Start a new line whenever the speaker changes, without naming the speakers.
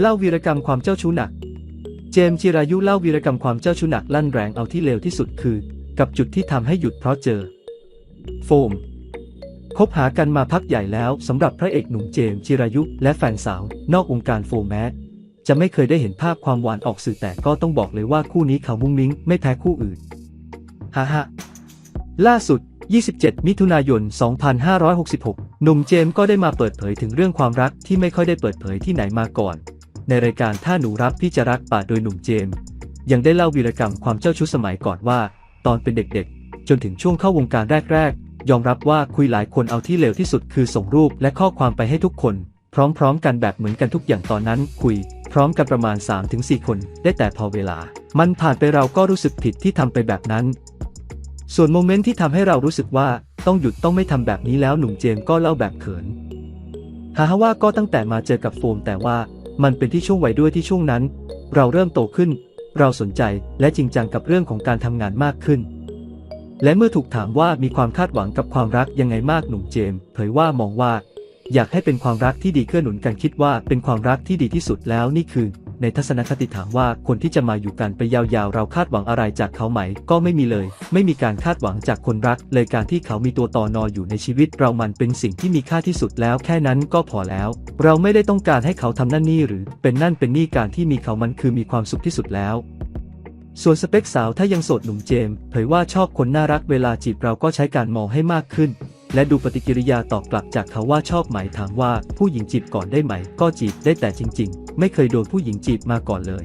เล่าวีรกรรมความเจ้าชู้หนัก เจมส์จิรายุเล่าวีรกรรมความเจ้าชู้หนักลั่นแรงเอาที่เลวที่สุดคือ กับจุดที่ทำให้หยุดเพราะเจอ โฟม คบหากันมาพักใหญ่แล้วสำหรับพระเอกหนุ่มเจมส์จิรายุและแฟนสาว นอกวงการโฟมแม้จะไม่เคยได้เห็นภาพความหวานออกสื่อแต่ก็ต้องบอกเลยว่าคู่นี้เขามุ้งมิ้งไม่แพ้คู่อื่นฮ่าฮ่าล่าสุด 27 มิถุนายน 2566 หนุ่มเจมส์ก็ได้มาเปิดเผยถึงเรื่องความรักที่ไม่ค่อยได้เปิดเผยที่ไหนมาก่อน ในรายการถ้าหนูรักพี่จะรักป่าโดยหนุ่มเจมส์ยังได้เล่าวีรกรรมความเจ้าชู้สมัยก่อนว่า ตอนเป็นเด็กๆ จนถึงช่วงเข้าวงการแรกๆ ยอมรับว่าคุยหลายคนเอาที่เลวที่สุดคือส่งรูปและข้อความไปให้ทุกคน พร้อมๆ กันแบบเหมือนกันทุกอย่างตอนนั้น คุย พร้อมกันประมาณ 3-4 คน ได้แต่พอเวลา มันผ่านไปเราก็รู้สึกผิดที่ทำไปแบบนั้น ส่วนโมเมนต์ที่ทำให้เรารู้สึกว่าต้องหยุดต้องไม่ทำแบบนี้แล้วหนุ่มเจมส์ก็เล่าแบบเขินหาว่าก็ตั้งแต่มาเจอกับโฟมแต่ว่า มันเป็นที่ช่วงวัยด้วยที่ช่วงนั้น เราเริ่มโตขึ้น เราสนใจและจริงจังกับเรื่องของการทำงานมากขึ้น และเมื่อถูกถามว่ามีความคาดหวังกับความรักยังไงมากหนุ่มเจมส์เผยว่ามองว่า อยากให้เป็นความรักที่ดีเกื้อหนุนกันคิดว่าเป็นความรักที่ดีที่สุดแล้วนี่คือ ในทัศนคติถามว่าคนที่จะมาอยู่กันไปยาวๆ เราคาดหวังอะไรจากเขาไหม ก็ไม่มีเลย ไม่มีการคาดหวังจากคนรัก เลยการที่เขามีตัวต่อนออยู่ในชีวิต เรามันเป็นสิ่งที่มีค่าที่สุดแล้วแค่นั้นก็พอแล้ว เราไม่ได้ต้องการให้เขาทำนั่นนี่หรือเป็นนั่นเป็นนี่การที่มีเขามันคือมีความสุขที่สุดแล้วส่วนสเปคสาวถ้ายังโสดหนุ่มเจมส์เผยว่าชอบคนน่ารักเวลาจีบเราก็ใช้การมองให้มากขึ้น และดูปฏิกิริยาตอบกลับจากเขาว่าชอบไหมถามว่าผู้หญิงจีบก่อนได้ไหม ก็จีบได้แต่จริง ๆ ไม่เคยโดนผู้หญิงจีบมาก่อนเลย